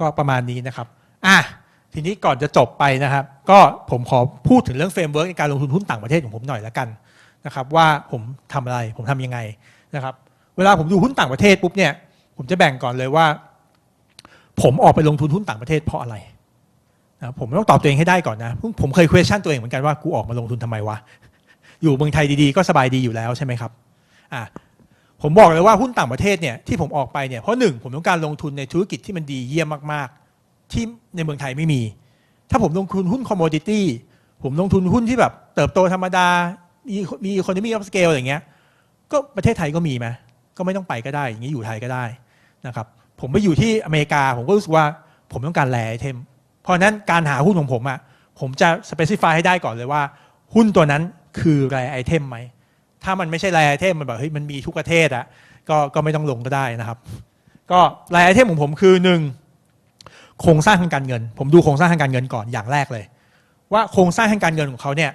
ก็ประมาณนี้นะครับอะทีนี้ก่อนจะจบไปนะครับ ก็ผมขอพูดถึงเรื่องเฟรมเวิร์กในการลงทุนหุ้นต่างประเทศของผมหน่อยละกันนะครับ ว่าผมทำอะไรผมทำยังไงนะครับ เวลาผมดูหุ้นต่างประเทศปุ๊บเนี่ยผมจะแบ่งก่อนเลยว่า ผมออกไปลงทุนหุ้นต่างประเทศเพราะอะไรนะรผมต้องตอบตัวเองให้ได้ก่อนนะผมเคย question ตัวเองเหมือนกันว่ากูออกมาลงทุนทำไมวะอยู่เมืองไทยดีๆก็สบายดีอยู่แล้วใช่ไหมครับอะ ผมบอกเลยว่าหุ้นต่างประเทศเนี่ยที่ผมออกไปเนี่ยเพราะหนึ่งผมต้องการลงทุนในธุรกิจที่มันดีเยี่ยมมากๆ ที่ในเมืองไทยไม่มี ถ้าผมลงทุนหุ้นคอมมดิตี้ผมลงทุนหุ้นที่แบบเติบโตธรรมดา มีมีคนที่มีออฟสเกลอย่างเงี้ยก็ประเทศไทยก็มีไหมก็ไม่ต้องไปก็ได้ อย่างนี้อยู่ไทยก็ได้นะครับผมไปอยู่ที่อเมริกา ผมก็รู้สึกว่าผมต้องการแลไอเทม เพราะนั้นการหาหุ้นของผมอะผมจะสเปซิฟายให้ได้ก่อนเลยว่า หุ้นตัวนั้นคือแรไอเทมไหม ถ้ามันไม่ใช่แรไอเทมมันแบบเฮ้ยมันมีทุกประเทศอะก็ก็ไม่ต้องลงก็ได้นะครับ ก็แรไอเทมของผมคือหนึ่งโครงสร้างทางการเงิน ผมดูโครงสร้างทางการเงินก่อนอย่างแรกเลย ว่าโครงสร้างทางการเงินของเขาเนี่ย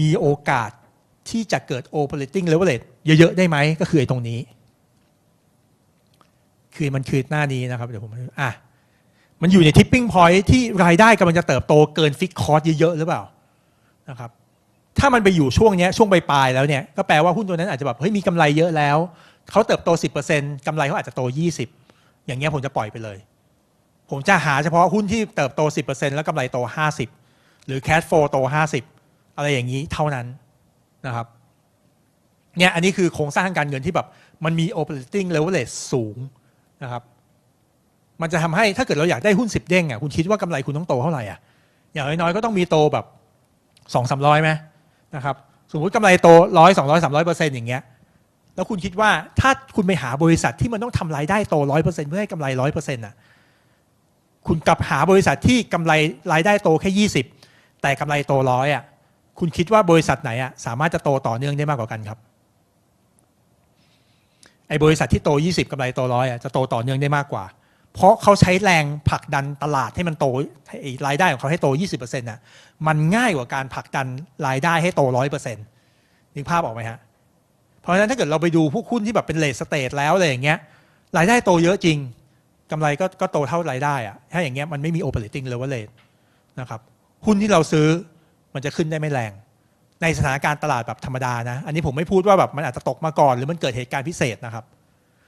มีโอกาสที่จะเกิด operating leverage เยอะ ๆ ได้ไหมก็คือไอ้ตรงนี้ คือมันคือหน้านี้นะครับ เดี๋ยวผมอะมันอยู่ใน tipping point ที่รายได้กำลังจะเติบโตเกินฟิกคอร์สเยอะ ๆ หรือเปล่านะครับ ถ้ามันไปอยู่ช่วงเนี้ยช่วงปลายๆแล้วเนี่ยก็แปลว่าหุ้นตัวนั้นอาจจะแบบเฮ้ยมีกำไรเยอะแล้วเขาเติบโต 10%กำไรเขาอาจจะโต 20 อย่างเงี้ยผมจะปล่อยไปเลย ผมจะหาเฉพาะหุ้นที่เติบโต 10%แล้วกำไรโต 50 หรือ cash flow โต 50 อะไรอย่างนี้เท่านั้นนะครับเนี่ยอันนี้คือโครงสร้างทางการเงินที่แบบมันมี operating leverage สูงนะครับมันจะทำให้ถ้าเกิดเราอยากได้หุ้น 10 เด้งอะคุณคิดว่ากำไรคุณต้องโตเท่าไหร่อะอย่างน้อยๆก็ต้องมีโตแบบสองสามร้อยไหม นะครับสมมติกำไรโตร้อยสองร้อยสามร้อยเปอร์เซ็นต์อย่างเงี้ยแล้วคุณคิดว่าถ้าคุณไปหาบริษัทที่มันต้องทำรายได้โตร้อยเปอร์เซ็นต์เพื่อให้กำไรร้อยเปอร์เซ็นต์อะคุณกลับหาบริษัทที่กำไรรายได้โตแค่ยี่สิบแต่กำไรโตร้อยอะคุณคิดว่าบริษัทไหนอะสามารถจะโตต่อเนื่องได้มากกว่ากันครับไอ้บริษัทที่โต 20กำไรโตร้อยอะจะโตต่อเนื่องได้มากกว่า เพราะเขาใช้แรงผลักดันตลาดให้มันโตรายได้ของเขาให้โต 20%น่ะมันง่ายกว่าการผลักดันรายได้ให้โต 100%นึกภาพออกไหมฮะ เพราะฉะนั้นถ้าเกิดเราไปดูพวกหุ้นที่แบบเป็นเลทสเตทแล้วอะไรอย่างเงี้ยรายได้โตเยอะจริงกำไรก็ก็โตเท่ารายได้อะถ้าอย่างเงี้ยมันไม่มี operating leverage นะครับหุ้นที่เราซื้อมันจะขึ้นได้ไม่แรง ในสถานการณ์ตลาดแบบธรรมดานะ อันนี้ผมไม่พูดว่าแบบมันอาจจะตกมาก่อน หรือมันเกิดเหตุการณ์พิเศษนะครับ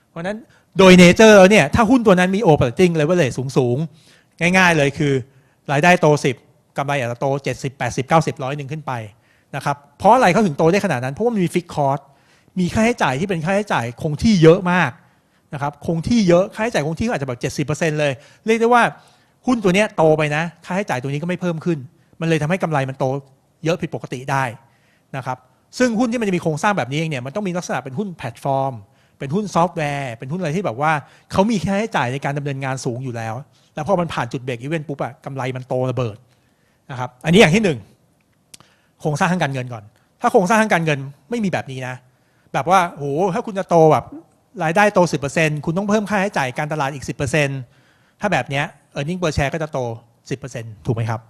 เพราะฉะนั้น โดยเนเจอร์แล้วเนี่ย ถ้าหุ้นตัวนั้นมี operating leverage สูงสูงๆ ง่ายๆเลยคือ รายได้โต 10 กำไรอาจจะโต 70 80 90ร้อยหนึ่งขึ้นไปนะครับเพราะอะไรเขาถึงโตได้ขนาดนั้น เพราะว่ามันมีฟิกคอร์สมีค่าใช้จ่ายที่เป็นค่าใช้จ่ายคงที่เยอะมากนะครับคงที่เยอะค่าใช้จ่ายคงที่อาจจะแบบ70%เลย เรียกได้ว่าหุ้นตัวนี้โตไปนะ ค่าใช้จ่ายตัวนี้ก็ไม่เพิ่มขึ้น มันเลยทำให้กำไรมันโตเยอะผิดปกติได้นะครับซึ่งหุ้นที่มันจะมีโครงสร้างแบบนี้เองเนี่ยมันต้องมีลักษณะเป็นหุ้นแพลตฟอร์ม เป็นหุ้นซอฟต์แวร์ เป็นหุ้นอะไรที่แบบว่าเขามีค่าใช้จ่ายในการดำเนินงานสูงอยู่แล้ว แล้วพอมันผ่านจุดเบรกอีเวนต์ปุ๊บอะกำไรมันโตระเบิดนะครับอันนี้อย่างที่หนึ่งโครงสร้างทางการเงินก่อน ถ้าโครงสร้างทางการเงินไม่มีแบบนี้นะ แบบว่าโหถ้าคุณจะโตแบบรายได้โต 10%คุณต้องเพิ่มค่าใช้จ่ายการตลาดอีก 10%ถ้าแบบเนี้ย earning per share ก็จะโต 10%ถูกไหมครับ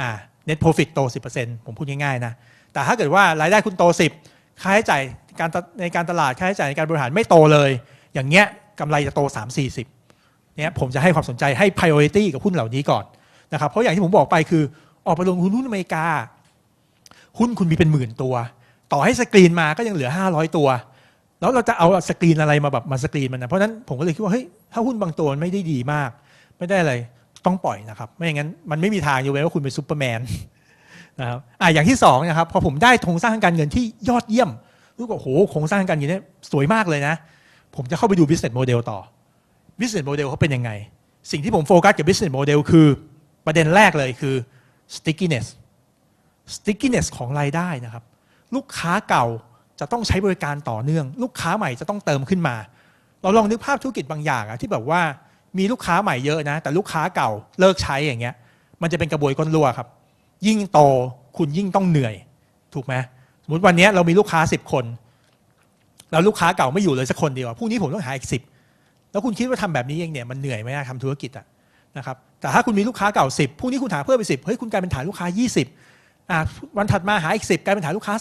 อ่า net profit โต 10%ผมพูดง่ายๆนะแต่ถ้าเกิดว่ารายได้คุณโต 10 ค่าใช้จ่าย การในการตลาดค่าใช้จ่ายในการบริหารไม่โตเลย อย่างเงี้ยกำไรจะโต 3 40เนี่ยผมจะให้ความสนใจให้ priority กับหุ้นเหล่านี้ก่อนนะครับเพราะอย่างที่ผมบอกไปคือออกไปลงทุนหุ้นอเมริกา หุ้นคุณมีเป็นหมื่นตัว ต่อให้สกรีนมาก็ยังเหลือ 500 ตัว แล้วเราจะเอาสกรีนอะไรมาแบบมาสกรีนมันนะเพราะนั้นผมก็เลยคิดว่าเฮ้ยถ้าหุ้นบางตัวมันไม่ได้ดีมาก ไม่ได้อะไรต้องปล่อยนะครับ ไม่อย่างนั้นมันไม่มีทางอยู่เว้นว่าคุณเป็นซูเปอร์แมนนะครับอ่าอย่างที่สองนะครับพอผมได้โครงสร้างทางการเงินที่ยอดเยี่ยม รู้ว่าโหโครงสร้างทางการเงินเนี่ยสวยมากเลยนะ ผมจะเข้าไปดู business model ต่อ business model เขาเป็นยังไง สิ่งที่ผมโฟกัสกับ business model คือประเด็นแรกเลยคือ stickiness stickiness ของรายได้นะครับ ลูกค้าเก่าจะต้องใช้บริการต่อเนื่อง ลูกค้าใหม่จะต้องเติมขึ้นมา เราลองนึกภาพธุรกิจบางอย่างอะที่แบบว่ามีลูกค้าใหม่เยอะนะ แต่ลูกค้าเก่าเลิกใช้อย่างเงี้ย มันจะเป็นกระบวยก้นรั่วครับ ยิ่งโตคุณยิ่งต้องเหนื่อย ถูกไหม สมมติวันนี้เรามีลูกค้าสิบคนแล้วลูกค้าเก่าไม่อยู่เลยสักคนเดียวพรุ่งนี้ผมต้องหาอีกสิบแล้วคุณคิดว่าทำแบบนี้เองเนี่ยมันเหนื่อยไหมทำธุรกิจอะนะครับแต่ถ้าคุณมีลูกค้าเก่าสิบพรุ่งนี้คุณหาเพิ่มไปสิบเฮ้ยคุณกลายเป็นฐานลูกค้า20อะวันถัดมาหาอีกสิบกลายเป็นฐานลูกค้า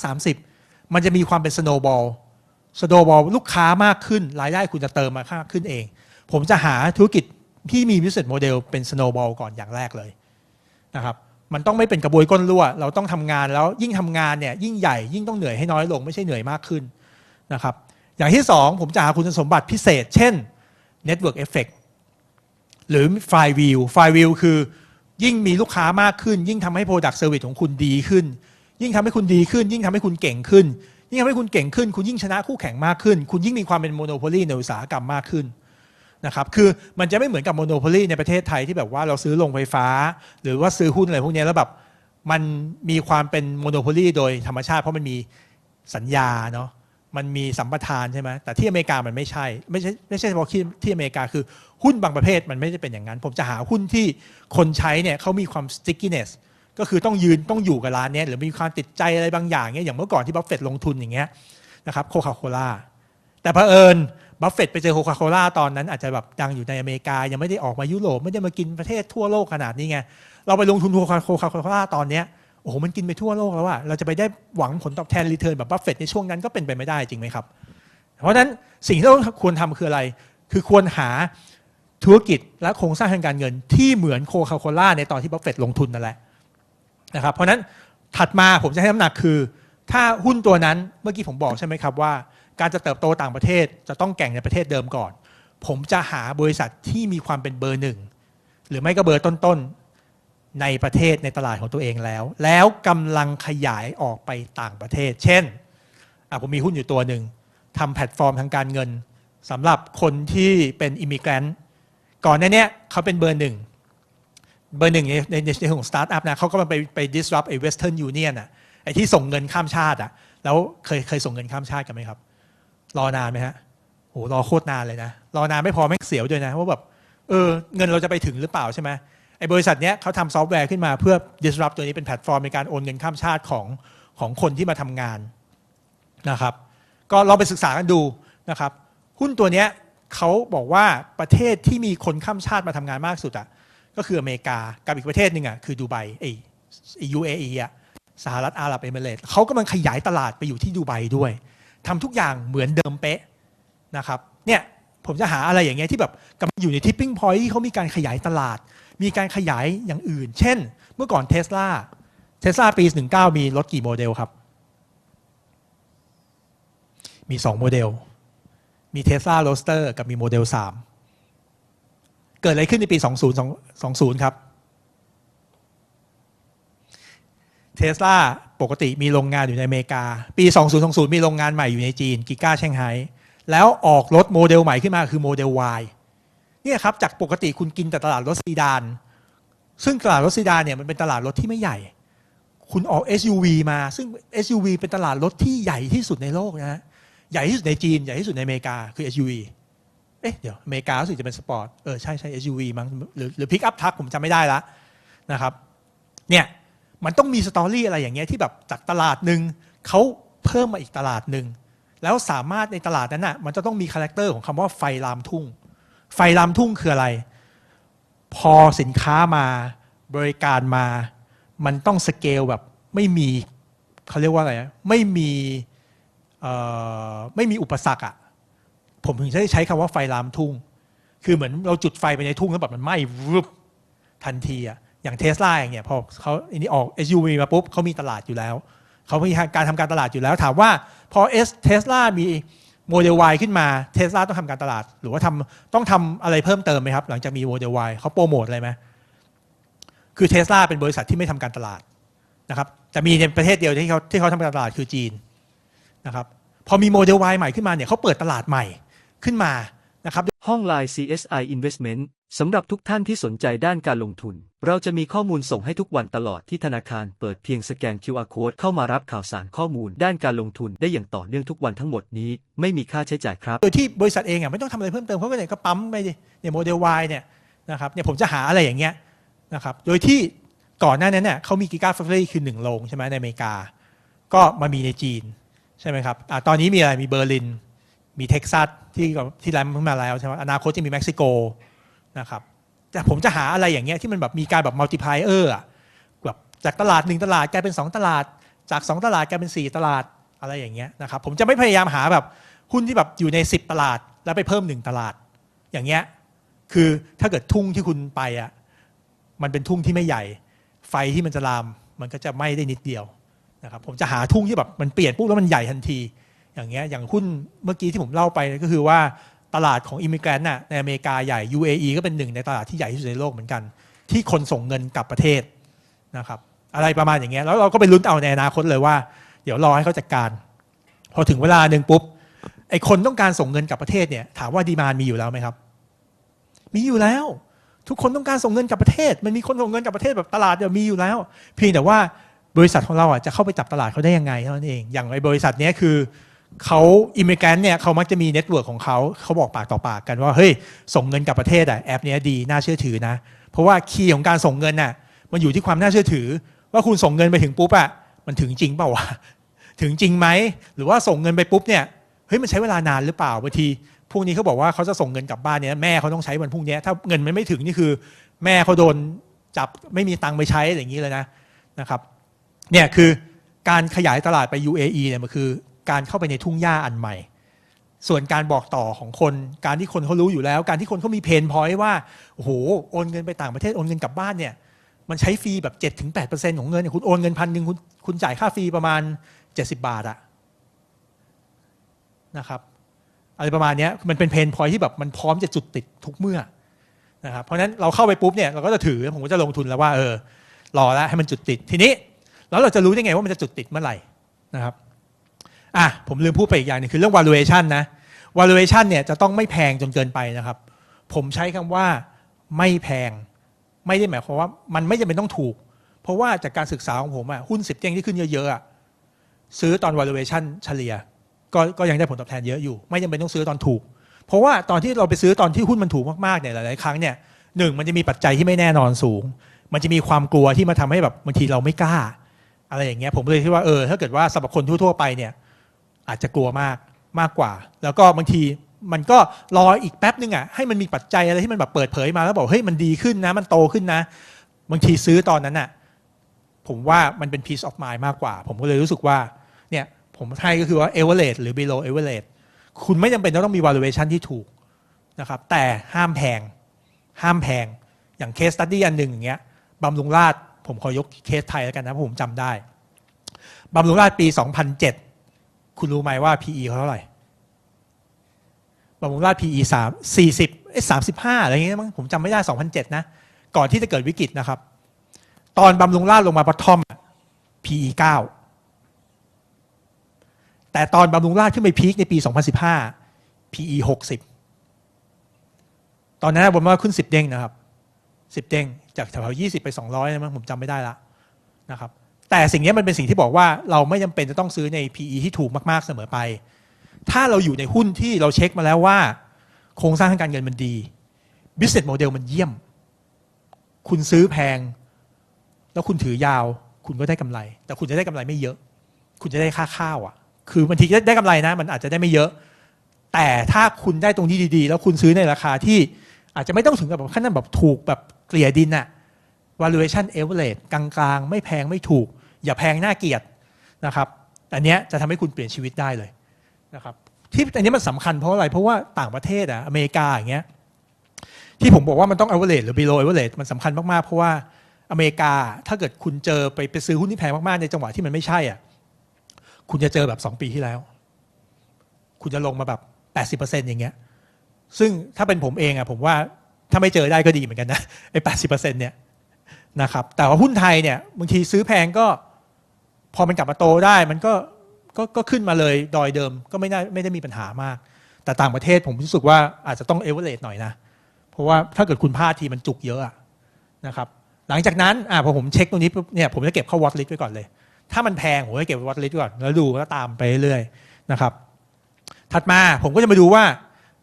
30มันจะมีความเป็นสโนบอลสโนบอลลูกค้ามากขึ้นรายได้คุณจะเติมมามากขึ้นเอง ผมจะหาธุรกิจพี่มี business model เป็น snowball ก่อนอย่างแรกเลยนะครับ มันต้องไม่เป็นกระบวยก้นรั่ว เราต้องทำงานแล้วยิ่งทำงานเนี่ยยิ่งใหญ่ยิ่งต้องเหนื่อยให้น้อยลง ไม่ใช่เหนื่อยมากขึ้นนะครับ อย่างที่สองผมจะหาคุณสมบัติพิเศษ เช่น network effect หรือ flywheel flywheel คือยิ่งมีลูกค้ามากขึ้น ยิ่งทำให้ product service ของคุณดีขึ้น ยิ่งทำให้คุณดีขึ้น ยิ่งทำให้คุณเก่งขึ้น ยิ่งทำให้คุณเก่งขึ้น คุณยิ่งชนะคู่แข่งมากขึ้น คุณยิ่งมีความเป็นโมโนโพลีในอุตสาหกรรมมากขึ้น นะครับคือมันจะไม่เหมือนกับโมโนโพลีในประเทศไทยที่แบบว่าเราซื้อโรงไฟฟ้า หรือว่าซื้อหุ้นอะไรพวกนี้แล้วแบบมันมีความเป็นโมโนโพลีโดยธรรมชาติ เพราะมันมีสัญญาเนาะมันมีสัมปทานใช่ไหมแต่ที่อเมริกามันไม่ใช่ ไม่ใช่ไม่ใช่เฉพาะที่ที่อเมริกาคือหุ้นบางประเภทมันไม่ได้เป็นอย่างนั้น ผมจะหาหุ้นที่คนใช้เนี่ยเขามีความ stickiness ก็คือต้องยืนต้องอยู่กับร้านเนี้ยหรือมีความติดใจอะไรบางอย่างเนี้ยอย่างเมื่อก่อนที่บัฟเฟตลงทุนอย่างเงี้ยนะครับโคคาโคล่าแต่เผอิญ บัฟเฟตไปเจอโคคาโคล่าตอนนั้นอาจจะแบบดังอยู่ในอเมริกา ยังไม่ได้ออกมายุโรปไม่ได้มากินประเทศทั่วโลกขนาดนี้ไง เราไปลงทุนโคคาโคล่าตอนเนี้ยโอ้โหมันกินไปทั่วโลกแล้วอะเราจะไปได้หวังผลตอบแทนรีเทิร์นแบบบัฟเฟตในช่วงนั้นก็เป็นไปไม่ได้จริงไหมครับ เพราะฉะนั้นสิ่งที่เราควรทำคืออะไร คือควรหาธุรกิจและโครงสร้างทางการเงิน ที่เหมือนโคคาโคล่าในตอนที่บัฟเฟตลงทุนนั่นแหละนะครับเพราะนั้นถัดมาผมจะให้น้ำหนักคือ ถ้าหุ้นตัวนั้นเมื่อกี้ผมบอกใช่ไหมครับว่า การจะเติบโตต่างประเทศจะต้องแข่งในประเทศเดิมก่อน ผมจะหาบริษัทที่มีความเป็นเบอร์หนึ่งหรือไม่ก็เบอร์ต้นๆในประเทศในตลาดของตัวเองแล้ว แล้วกำลังขยายออกไปต่างประเทศ เช่นผมมีหุ้นอยู่ตัวหนึ่งทำแพลตฟอร์มทางการเงินสำหรับคนที่เป็นอิมิเกรนต์ก่อนหน้านี้เขาเป็นเบอร์หนึ่งเบอร์หนึ่งในในในในของสตาร์ทอัพนะเขาก็มาไปไป disrupt ไอ้ Western Union อะไอ้ที่ส่งเงินข้ามชาติอะแล้วเคยเคยส่งเงินข้ามชาติกันไหมครับ รอนานไหมฮะโหรอโคตรนานเลยนะ รอนานไม่พอไม่งเสียวด้วยนะว่าแบบเออเงินเราจะไปถึงหรือเปล่าใช่ไหมไอ้บริษัทเนี้ยเขาทำซอฟต์แวร์ขึ้นมาเพื่อ disrupt ตัวนี้เป็นแพลตฟอร์มในการโอนเงินข้ามชาติของของคนที่มาทำงานนะครับ ก็ลองไปศึกษากันดูนะครับ หุ้นตัวเนี้ยเขาบอกว่าประเทศที่มีคนข้ามชาติมาทำงานมากสุดอะก็คืออเมริกากับอีกประเทศหนึ่งอะคือดูไบไอไอ้ UAE อะสหรัฐอาหรับเอมิเรตส์เขากำลังขยายตลาดไปอยู่ที่ดูไบด้วย ทำทุกอย่างเหมือนเดิมเป๊ะนะครับเนี่ยผมจะหาอะไรอย่างเงี้ยที่แบบกำลังอยู่ในทิปปิ้งพอยท์ที่เขามีการขยายตลาด มีการขยายอย่างอื่น เช่น เมื่อก่อนเทสลาเทสลาปี 19 มีรถกี่โมเดลครับ มี 2 โมเดล มีเท s l a r o สเตอร์กับมีโมเดล 3 เกิดอะไรขึ้นในปี 2020 ครับ เท s l a ปกติมีโรงงานอยู่ในอเมริกา ปี 2020 มีโรงงานใหม่อยู่ในจีนกิก้าเชงไฮ้แล้วออกรถโมเดลใหม่ขึ้นมาคือโมเดล Y เนี่ยครับจากปกติคุณกินแต่ตลาดรถซีดาน ซึ่งตลาดรถซีดานเนี่ยมันเป็นตลาดรถที่ไม่ใหญ่ คุณออก SUV มา ซึ่ง SUV เป็นตลาดรถที่ใหญ่ที่สุดในโลกนะฮะใหญ่ที่สุดในจีน ใหญ่ที่สุดในอเมริกาคือ SUV เอ๊ะเดี๋ยวอเมริการู้สึกจะเป็นสปอร์ตเออใช่ใช่ SUV มั้งหรือหรือพิกอัพทักผมจำไม่ได้ละนะครับเนี่ย มันต้องมีสตอรี่อะไรอย่างเงี้ยที่แบบจากตลาดหนึ่งเขาเพิ่มมาอีกตลาดหนึ่งแล้วสามารถในตลาดนั้นน่ะมันจะต้องมีคาแรคเตอร์ของคำว่าไฟลามทุ่ง ไฟลามทุ่งคืออะไร พอสินค้ามาบริการมา มันต้องสเกลแบบไม่มีเขาเรียกว่าอะไรนะไม่มีไม่มีอุปสรรคอะ่ะผมถึงจะได้ใช้คำว่าไฟลามทุ่ง คือเหมือนเราจุดไฟไปในทุ่งแล้วแบบมันไหม้วึบทันทีอะ่ะ อย่างเทสลาอย่างเงี้ยพอเขาอันนี้ออก SUV มาปุ๊บเขามีตลาดอยู่แล้ว เขามีการทำการตลาดอยู่แล้ว ถามว่าพอเอสเทสลามีโมเดล Y ขึ้นมาเทสลาต้องทำการตลาด หรือว่าทำต้องทำอะไรเพิ่มเติมไหมครับ หลังจากมีโมเดล Y เขาโปรโมทอะไรไหมคือเทสลาเป็นบริษัทที่ไม่ทำการตลาดนะครับแต่มีในประเทศเดียวที่เขาที่เขาทำการตลาดคือจีนนะครับพอมีโมเดล Y ใหม่ขึ้นมาเนี่ยเขาเปิดตลาดใหม่ขึ้นมา นะครับห้อง Line CSI Investment สำหรับทุกท่านที่สนใจด้านการลงทุน เราจะมีข้อมูลส่งให้ทุกวันตลอดที่ธนาคารเปิดเพียงสแกน QR Code เข้ามารับข่าวสารข้อมูล ด้านการลงทุนได้อย่างต่อเนื่องทุกวันทั้งหมดนี้ ไม่มีค่าใช้จ่ายครับ โดยที่บริษัทเองอะไม่ต้องทำอะไรเพิ่มเติมเพราะว่าเนี่ยก็ปั๊มไปเนี่ยโมเดล Y เนี่ยนะครับเนี่ยผมจะหาอะไรอย่างเงี้ยนะครับโดยที่ก่อนหน้านั้นเนี่ยเขามีกิกาแฟคทอรี่คือหนึ่งโรงใช่ไหมในอเมริกา ก็มามีในจีนใช่ไหมครับอะตอนนี้มีอะไรมีเบอร์ลิน มีเท็กซัสที่ที่แรมขึ้นมาแล้วใช่ไหมอนาคตจะมีเม็กซิโกนะครับแต่ผมจะหาอะไรอย่างเงี้ยที่มันแบบมีการแบบมัลติพลายเออร์แบบจากตลาดหนึ่งตลาดกลายเป็น 2 ตลาด จาก 2 ตลาดกลายเป็น 4 ตลาดอะไรอย่างเงี้ยนะครับผมจะไม่พยายามหาแบบหุ้นที่แบบอยู่ใน 10 ตลาด แล้วไปเพิ่ม 1 ตลาด อย่างเงี้ยคือถ้าเกิดทุ่งที่คุณไปอะมันเป็นทุ่งที่ไม่ใหญ่ ไฟที่มันจะลามมันก็จะไหม้ได้นิดเดียวนะครับผมจะหาทุ่งที่แบบมันเปลี่ยนปุ๊บแล้วมันใหญ่ทันที อย่างเงี้ยอย่างหุ้นเมื่อกี้ที่ผมเล่าไปก็คือว่าตลาดของอิมิเกรนต์น่ะในอเมริกาใหญ่ UAE ก็เป็นหนึ่งในตลาดที่ใหญ่ที่สุดในโลกเหมือนกัน ที่คนส่งเงินกลับประเทศนะครับอะไรประมาณอย่างเงี้ยแล้วเราก็ไปลุ้นเอาในอนาคตเลยว่า เดี๋ยวรอให้เขาจัดการ พอถึงเวลาหนึ่งปุ๊บไอ้คนต้องการส่งเงินกลับประเทศเนี่ยถามว่าดีมานมีอยู่แล้วไหมครับ มีอยู่แล้ว ทุกคนต้องการส่งเงินกลับประเทศ มันมีคนส่งเงินกลับประเทศแบบตลาดเดียวมีอยู่แล้ว เพียงแต่ว่าบริษัทของเราอะจะเข้าไปจับตลาดเขาได้ยังไงเท่านั้นเอง อย่างไอ้บริษัทเนี้ยคือ เขาอิมเมแกนเนี่ยเขามักจะมีเน็ตเวิร์กของเขาเขาบอกปากต่อปากกันว่าเฮ้ยส่งเงินกลับประเทศอะแอปเนี้ยดีน่าเชื่อถือนะ เพราะว่าคีย์ของการส่งเงินน่ะมันอยู่ที่ความน่าเชื่อถือ ว่าคุณส่งเงินไปถึงปุ๊บอะมันถึงจริงเปล่าวะถึงจริงไหมหรือว่าส่งเงินไปปุ๊บเนี่ยเฮ้ยมันใช้เวลานานหรือเปล่าบางทีพวกนี้เขาบอกว่าเขาจะส่งเงินกลับบ้านเนี่ยแม่เขาต้องใช้วันพรุ่งนี้ถ้าเงินมันไม่ถึงนี่คือ แม่เขาโดนจับไม่มีตังค์ไปใช้อะไรอย่างนี้เลยนะนะครับเนี่ยคือการขยายตลาดไป UAE เนี่ยมันคือ การเข้าไปในทุ่งหญ้าอันใหม่ ส่วนการบอกต่อของคน การที่คนเขารู้อยู่แล้ว การที่คนเขามีเพนพอยต์ว่าโอ้โหโอนเงินไปต่างประเทศโอนเงินกลับบ้านเนี่ยมันใช้ฟรีแบบ7-8%ของเงินเนี่ยคุณโอนเงินพันหนึ่งคุณคุณจ่ายค่าฟรีประมาณ 70 บาทอะนะครับอะไรประมาณนี้มันเป็นเพนพอยที่แบบมันพร้อมจะจุดติดทุกเมื่อนะครับเพราะฉะนั้นเราเข้าไปปุ๊บเนี่ยเราก็จะถือผมก็จะลงทุนแล้วว่าเออรอแล้วให้มันจุดติดทีนี้แล้วเราจะรู้ได้ไงว่ามันจะจุดติดเมื่อไหร่นะครับ อะผมลืมพูดไปอีกอย่างนึงคือเรื่อง valuation นะ valuation เนี่ยจะต้องไม่แพงจนเกินไปนะครับ ผมใช้คำว่าไม่แพง ไม่ได้หมายความว่ามันไม่จำเป็นต้องถูก เพราะว่าจากการศึกษาของผมอะหุ้นสิบเด้งที่ขึ้นเยอะๆอะซื้อตอน valuation เฉลี่ยก็ก็ยังได้ผลตอบแทนเยอะอยู่ ไม่จำเป็นต้องซื้อตอนถูก เพราะว่าตอนที่เราไปซื้อตอนที่หุ้นมันถูกมากๆเนี่ยหลายๆครั้งเนี่ยหนึ่งมันจะมีปัจจัยที่ไม่แน่นอนสูง มันจะมีความกลัวที่มาทำให้แบบบางทีเราไม่กล้า อะไรอย่างเงี้ยผมเลยคิดว่าเออถ้าเกิดว่าสำหรับคนทั่วๆไปเนี่ย อาจจะกลัวมากมากกว่า แล้วก็บางทีมันก็รออีกแป๊บนึงอะให้มันมีปัจจัยอะไรที่มันแบบเปิดเผยมาแล้วบอกเฮ้ยมันดีขึ้นนะ มันโตขึ้นนะ บางทีซื้อตอนนั้นอะผมว่ามันเป็น peace of mind มากกว่า ผมก็เลยรู้สึกว่าเนี่ยผมให้ก็คือว่า average หรือ below average คุณไม่จำเป็นต้องมี valuation ที่ถูกนะครับแต่ห้ามแพง ห้ามแพง อย่างเคสตัดดี้อันหนึ่งอย่างเงี้ยบำรุงราชผมขอยกเคสไทยแล้วกันนะเพราะผมจำได้บำรุงราชปี 2007 คุณรู้ไหมว่า PE เขาเท่าไหร่บำรุงราช PE สามสี่สิบเอ้สามสิบห้าอะไรอย่างเงี้ยมั้งผมจำไม่ได้2007นะ ก่อนที่จะเกิดวิกฤตนะครับ ตอนบำรุงราชลงมาบอทอม PE 9แต่ตอนบำรุงราชขึ้นไปพีคในปี 2015 PE 60 ตอนนั้นผมว่าขึ้น 10 เด้งนะครับ 10 เด้ง จากแถวๆ20 ไป 200นะมั้งผมจำไม่ได้ละนะครับ แต่สิ่งนี้มันเป็นสิ่งที่บอกว่าเราไม่จำเป็นจะต้องซื้อใน PE ที่ถูกมากๆเสมอไป ถ้าเราอยู่ในหุ้นที่เราเช็คมาแล้วว่า โครงสร้างทางการเงินมันดี business model มันเยี่ยม คุณซื้อแพง แล้วคุณถือยาว คุณก็ได้กำไร แต่คุณจะได้กำไรไม่เยอะ คุณจะได้ค่าข้าวอะ คือบางทีได้กำไรนะ มันอาจจะได้ไม่เยอะ แต่ถ้าคุณได้ตรงนี้ดีๆ แล้วคุณซื้อในราคาที่อาจจะไม่ต้องถึงกับแบบขั้นแบบถูกแบบเกลี่ยดินอะ valuation average กลางๆ ไม่แพงไม่ถูก อย่าแพงน่าเกียดนะครับอันเนี้ยจะทำให้คุณเปลี่ยนชีวิตได้เลยนะครับที่อันนี้มันสำคัญเพราะอะไรเพราะว่าต่างประเทศอะอเมริกาอย่างเงี้ยที่ผมบอกว่ามันต้อง average หรือ below average มันสำคัญมากๆ เพราะว่าอเมริกาถ้าเกิดคุณเจอไปไปซื้อหุ้นที่แพงมากๆ ในจังหวะที่มันไม่ใช่อะคุณจะเจอแบบสองปีที่แล้ว คุณจะลงมาแบบ 80%อย่างเงี้ย ซึ่งถ้าเป็นผมเองอะผมว่าถ้าไม่เจอได้ก็ดีเหมือนกันนะไอ้แปดสิบเปอร์เซ็นต์เนี่ย นะครับแต่ว่าหุ้นไทยเนี่ยบางทีซื้อแพงก็พอมันกลับมาโตได้มันก็ก็ก็ขึ้นมาเลยดอยเดิมก็ไม่ได้ไม่ได้มีปัญหามาก แต่ต่างประเทศผมรู้สึกว่าอาจจะต้องเอเวอเรสหน่อยนะ เพราะว่าถ้าเกิดคุณพลาดทีมันจุกเยอะนะครับหลังจากนั้นอ่าพอผมเช็คตรงนี้ปุ๊บเนี่ยผมจะเก็บเข้าวอตลิสไว้ก่อนเลย ถ้ามันแพงผมจะเก็บวอตลิสก่อนแล้วดูแล้วตามไปเรื่อยๆนะครับถัดมาผมก็จะมาดูว่า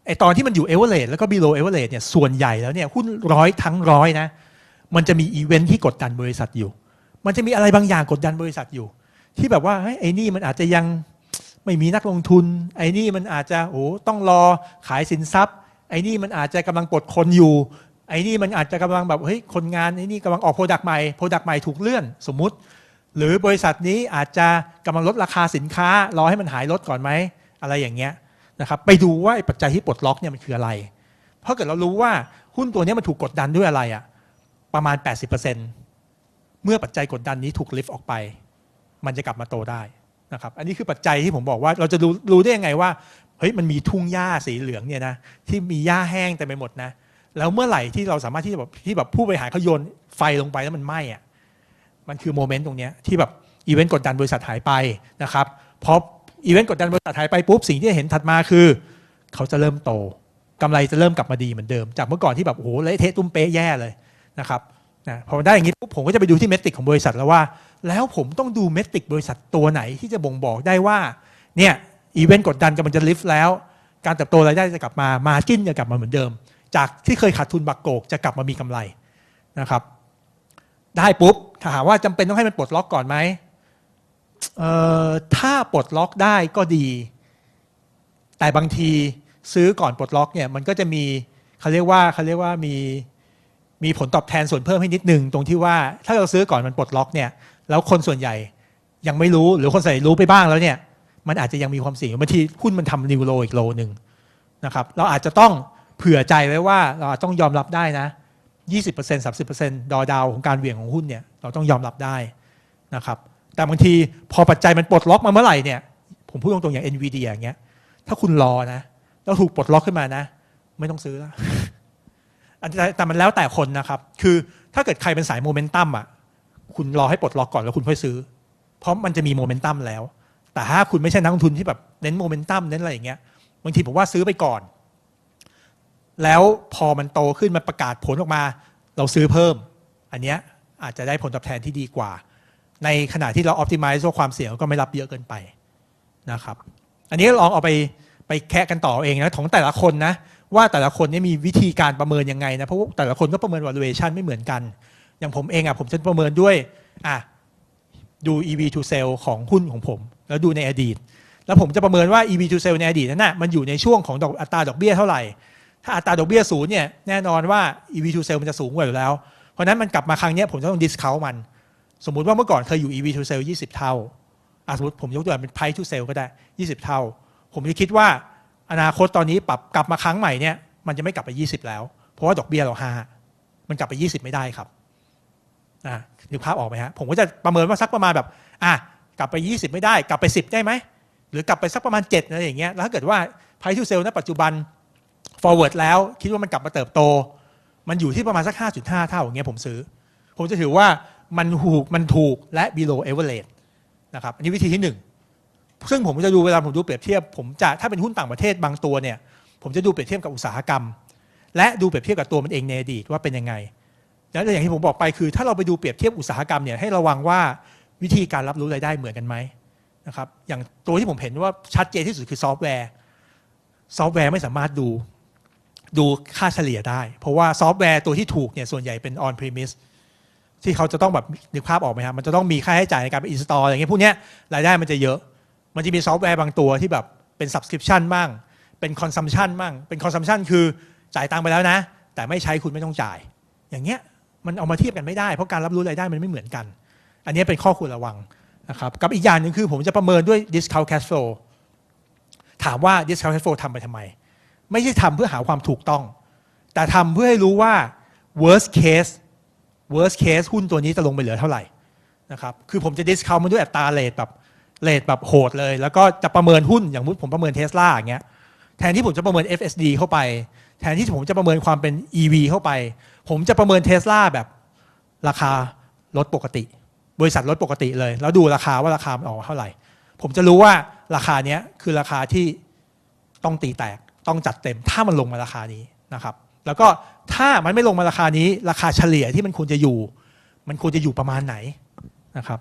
ไอตอนที่มันอยู่เอเวอเรแล้วก็ below เอเวอเรเนี่ยส่วนใหญ่แล้วเนี่ยหุ้นร้อยทั้งร้อยนะ มันจะมีอีเวนท์ที่กดดันบริษัทอยู่ มันจะมีอะไรบางอย่างกดดันบริษัทอยู่ ที่แบบว่าเฮ้ยไอ้นี่มันอาจจะยังไม่มีนักลงทุน ไอ้นี่มันอาจจะโอ้ต้องรอขายสินทรัพย์ ไอ้นี่มันอาจจะกำลังปลดคนอยู่ ไอ้นี่มันอาจจะกำลังแบบเฮ้ยคนงานไอ้นี่กำลังออกโปรดักต์ใหม่โปรดักต์ใหม่ถูกเลื่อนสมมุติ หรือบริษัทนี้อาจจะกำลังลดราคาสินค้ารอให้มันหายลดก่อนไหมอะไรอย่างเงี้ยนะครับไปดูว่าปัจจัยที่ปลดล็อกเนี่ยมันคืออะไร เพราะเกิดเรารู้ว่าหุ้นตัวนี้มันถูกกดดันด้วยอะไรอะ ประมาณ 80%เมื่อปัจจัยกดดันนี้ถูกลิฟต์ออกไป มันจะกลับมาโตได้นะครับอันนี้คือปัจจัยที่ผมบอกว่าเราจะรู้รู้ได้ยังไงว่าเฮ้ยมันมีทุ่งหญ้าสีเหลืองเนี่ยนะที่มีหญ้าแห้งเต็มไปหมดนะแล้วเมื่อไหร่ที่เราสามารถที่จะแบบที่แบบผู้บริหารเขาโยนไฟลงไปแล้วมันไหม้อะมันคือโมเมนต์ตรงนี้ที่แบบอีเวนต์กดดันบริษัทหายไปนะครับพออีเวนต์กดดันบริษัทหายไปปุ๊บสิ่งที่เห็นถัดมาคือ เขาจะเริ่มโตกำไรจะเริ่มกลับมาดีเหมือนเดิม จากเมื่อก่อนที่แบบโอ้โหเละเทะตุ้มเป๊ะแย่เลย นะครับนะพอได้อย่างนี้ปุ๊บผมก็จะไปดูที่เมตริกของบริษัทแล้วว่า แล้วผมต้องดูเมตริกบริษัทตัวไหนที่จะบ่งบอกได้ว่าเนี่ยอีเวนต์กดดันกำลังจะลิฟต์แล้ว การเติบโตรายได้จะกลับมามาจิ้นจะกลับมาเหมือนเดิม จากที่เคยขาดทุนบักโกกจะกลับมามีกำไรนะครับได้ปุ๊บถาหากว่าจำเป็นต้องให้มันปลดล็อกก่อนไหมเอ่อถ้าปลดล็อกได้ก็ดี แต่บางทีซื้อก่อนปลดล็อกเนี่ยมันก็จะมีเขาเรียกว่าเขาเรียกว่ามี มีผลตอบแทนส่วนเพิ่มให้นิดนึงตรงที่ว่าถ้าเราซื้อก่อนมันปลดล็อกเนี่ยแล้วคนส่วนใหญ่ยังไม่รู้หรือคนใส่รู้ไปบ้างแล้วเนี่ย มันอาจจะยังมีความเสี่ยงบางทีหุ้นมันทำนิวโลอีกโลหนึ่งนะครับเราอาจจะต้องเผื่อใจไว้ว่าเราอาจต้องยอมรับได้นะ 20% 30%ดอดาวของการเหวี่ยงของหุ้นเนี่ยเราต้องยอมรับได้นะครับแต่บางทีพอปัจจัยมันปลดล็อกมาเมื่อไหร่เนี่ยผมพูดตรงๆอย่าง NVDA อย่างเงี้ยถ้าคุณรอนะแล้วถูกปลดล็อกขึ้นมานะ ไม่ต้องซื้อแล้ว แต่มันแล้วแต่คนนะครับ คือถ้าเกิดใครเป็นสายโมเมนตัมอะคุณรอให้ปลดล็อกก่อนแล้วคุณค่อยซื้อ เพราะมันจะมีโมเมนตัมแล้ว แต่ถ้าคุณไม่ใช่นักลงทุนที่แบบเน้นโมเมนตัมเน้นอะไรอย่างเงี้ยบางทีผมว่าซื้อไปก่อน แล้วพอมันโตขึ้นมันประกาศผลออกมา เราซื้อเพิ่ม อันเนี้ยอาจจะได้ผลตอบแทนที่ดีกว่า ในขณะที่เราออ t ติ i z e ว่าความเสี่ยงก็ไม่รับเยอะเกินไปนะครับ อันนี้ลองเอาไปไปแคะกันต่อเองนะของแต่ละคนนะ ว่าแต่ละคนนี่มีวิธีการประเมินยังไงนะเพราะว่าแต่ละคนก็ประเมิน valuation ไม่เหมือนกัน อย่างผมเองอะผมจะประเมินด้วยอะดู EV to sell ของหุ้นของผม แล้วดูในอดีต แล้วผมจะประเมินว่า EV to sell ในอดีตนั้นนะมันอยู่ในช่วงของดอกอัตราดอกเบี้ยเท่าไหร่ ถ้าอัตราดอกเบี้ยศูนย์เนี่ยแน่นอนว่า EV to sell มันจะสูงกว่าอยู่แล้ว เพราะนั้นมันกลับมาครั้งนี้ผมจะต้อง discount มัน สมมุติว่าเมื่อก่อนเคยอยู่ EV to sell 20 เท่าสมมติผมยกตัวอย่างเป็น price to sell ก็ได้ 20 เท่า ผมจะคิดว่า อนาคตตอนนี้ปรับกลับมาครั้งใหม่เนี่ยมันจะไม่กลับไป 20 แล้ว เพราะว่าดอกเบี้ยเราห้ามันกลับไป 20 ไม่ได้ครับอะนึกภาพออกไหมฮะผมก็จะประเมินว่าสักประมาณแบบอะกลับไป 20 ไม่ได้ กลับไป 10 ได้ไหมหรือกลับไปสักประมาณ7อะไรอย่างเงี้ยแล้วถ้าเกิดว่า price to sell ณปัจจุบัน forward แล้วคิดว่ามันกลับมาเติบโต มันอยู่ที่ประมาณสัก 5.5 เท่าอย่างเงี้ยผมซื้อ ผมจะถือว่ามันถูกมันถูกและ below average นะครับอันนี้วิธีที่หนึ่ง ซึ่งผมจะดูเวลาผมดูเปรียบเทียบ ผมจะถ้าเป็นหุ้นต่างประเทศบางตัวเนี่ย ผมจะดูเปรียบเทียบกับอุตสาหกรรม และดูเปรียบเทียบกับตัวมันเองในอดีตว่าเป็นยังไง แล้วอย่างที่ผมบอกไปคือ ถ้าเราไปดูเปรียบเทียบอุตสาหกรรมเนี่ยให้ระวังว่าวิธีการรับรู้รายได้เหมือนกันไหมนะครับอย่างตัวที่ผมเห็นว่าชัดเจนที่สุดคือซอฟต์แวร์ ซอฟต์แวร์ไม่สามารถดูดูค่าเฉลี่ยได้ เพราะว่าซอฟต์แวร์ตัวที่ถูกเนี่ยส่วนใหญ่เป็น on premise ที่เขาจะต้องแบบนึกภาพออกไหมครับมันจะต้องมีค่าใช้จ่ายในการไปอินสตอลอย่างเงี้ยพวกเนี้ยรายได้มันจะเยอะ มันจะมีซอฟต์แวร์บางตัวที่แบบเป็น subscription บ้าง เป็น consumption บ้าง เป็น consumption คือจ่ายตังค์ไปแล้วนะ แต่ไม่ใช้คุณไม่ต้องจ่าย อย่างเงี้ยมันเอามาเทียบกันไม่ได้ เพราะการรับรู้รายได้มันไม่เหมือนกัน อันนี้เป็นข้อควรระวังนะครับ กับอีกอย่างหนึ่งคือผมจะประเมินด้วย discount cash flow ถามว่า discount cash flow ทำไปทำไม ไม่ใช่ทำเพื่อหาความถูกต้อง แต่ทำเพื่อให้รู้ว่า worst case worst case หุ้นตัวนี้จะลงไปเหลือเท่าไหร่นะครับ คือผมจะ discount มันด้วยอัตราเลทแบบ เลทแบบโหดเลย แล้วก็จะประเมินหุ้นอย่างมุติผมประเมินเทสลาอย่างเงี้ยแทนที่ผมจะประเมิน FSD เข้าไป แทนที่ผมจะประเมินความเป็น EV เข้าไป ผมจะประเมินเทสลาแบบราคารถปกติ บริษัทรถปกติเลย แล้วดูราคาว่าราคามันออกมาเท่าไหร่ ผมจะรู้ว่าราคาเนี้ยคือราคาที่ต้องตีแตกต้องจัดเต็ม ถ้ามันลงมาราคานี้นะครับ แล้วก็ถ้ามันไม่ลงมาราคานี้ ราคาเฉลี่ยที่มันควรจะอยู่ มันควรจะอยู่ประมาณไหนนะครับ